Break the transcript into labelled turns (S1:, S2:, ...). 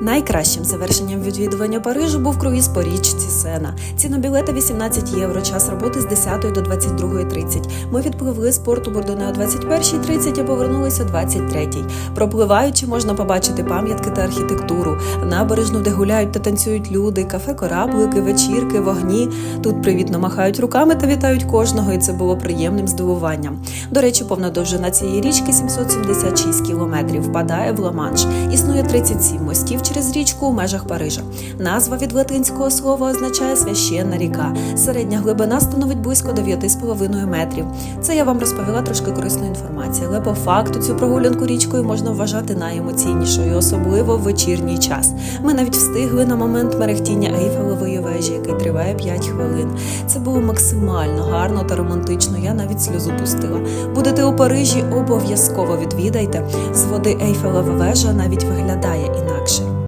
S1: Найкращим завершенням відвідування Парижу був круїз по річці Сена. Ціна білета 18 євро, час роботи з 10 до 22.30. Ми відпливли з порту Бордоне о 21.30 і повернулися о 23.00. Пропливаючи, можна побачити пам'ятки та архітектуру, набережну, де гуляють та танцюють люди, кафе кораблики, вечірки, вогні. Тут привітно махають руками та вітають кожного, і це було приємним здивуванням. До речі, повна довжина цієї річки 776 кілометрів, впадає в Ла-Манш. Існує 37 мостів через річку у межах Парижа. Назва від латинського слова означає священна ріка. Середня глибина становить близько 9,5 метрів. Це я вам розповіла трошки корисної інформації, але по факту цю прогулянку річкою можна вважати найемоційнішою, особливо в вечірній час. Ми навіть встигли на момент мерехтіння Ейфелевої вежі, який триває 5 хвилин. Це було максимально гарно та романтично. Я навіть сльозу пустила. Будете у Парижі, обов'язково відвідайте. З води Ейфелева вежа навіть виглядає інакше.